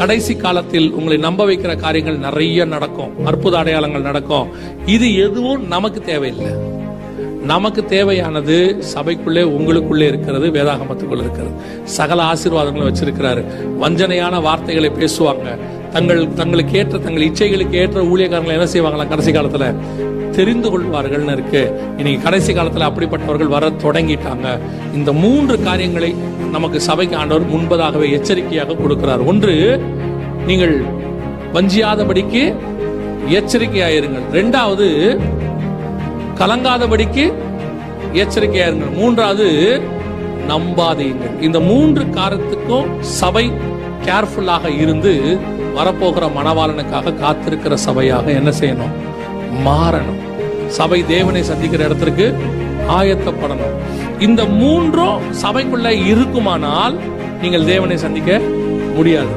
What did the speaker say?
கடைசி காலத்தில் உங்களை நம்ப வைக்கிற காரியங்கள் நிறைய நடக்கும். அற்புத அடையாளங்கள் நடக்கும். இது எதுவும் நமக்கு தேவையில்லை. நமக்கு தேவையானது சபைக்குள்ளே உங்களுக்குள்ளே இருக்கிறது வேதாகமத்துக்குள்ள இருக்கிறது. சகல ஆசீர்வாதங்களும் வச்சிருக்கிறாரு. வஞ்சனையான வார்த்தைகளை பேசுவாங்க. தங்கள் தங்களுக்கு ஏற்ற தங்கள் இச்சைகளுக்கு ஏற்ற ஊழியக்காரங்களை என்ன செய்வாங்களா கடைசி காலத்துல? தெரிந்து கொள்வார்கள்னு இருக்கு. இன்னைக்கு கடைசி காலத்துல அப்படிப்பட்டவர்கள் வர தொடங்கிட்டாங்க. இந்த மூன்று காரியங்களை நமக்கு சபைக்கு ஆண்டவர் முன்பதாகவே எச்சரிக்கையாக கொடுக்கிறார். ஒன்று நீங்கள் வஞ்சியாதபடிக்கு எச்சரிக்கையாயிருங்கள். ரெண்டாவது கலங்காதபடிக்கு எச்சரிக்கையாயிருங்கள். மூன்றாவது நம்பாதீங்கள். இந்த மூன்று காரத்துக்கும் சபை கேர்ஃபுல்லாக இருந்து வரப்போகிற மணவாளனுக்காக காத்திருக்கிற சபையாக என்ன செய்யணும்? மாறணும். சபை தேவனை சந்திக்கிற இடத்திற்கு ஆயத்தப்படணும். இந்த மூன்றும் சபைக்குள்ள இருக்குமானால் நீங்கள் தேவனை சந்திக்க முடியாது.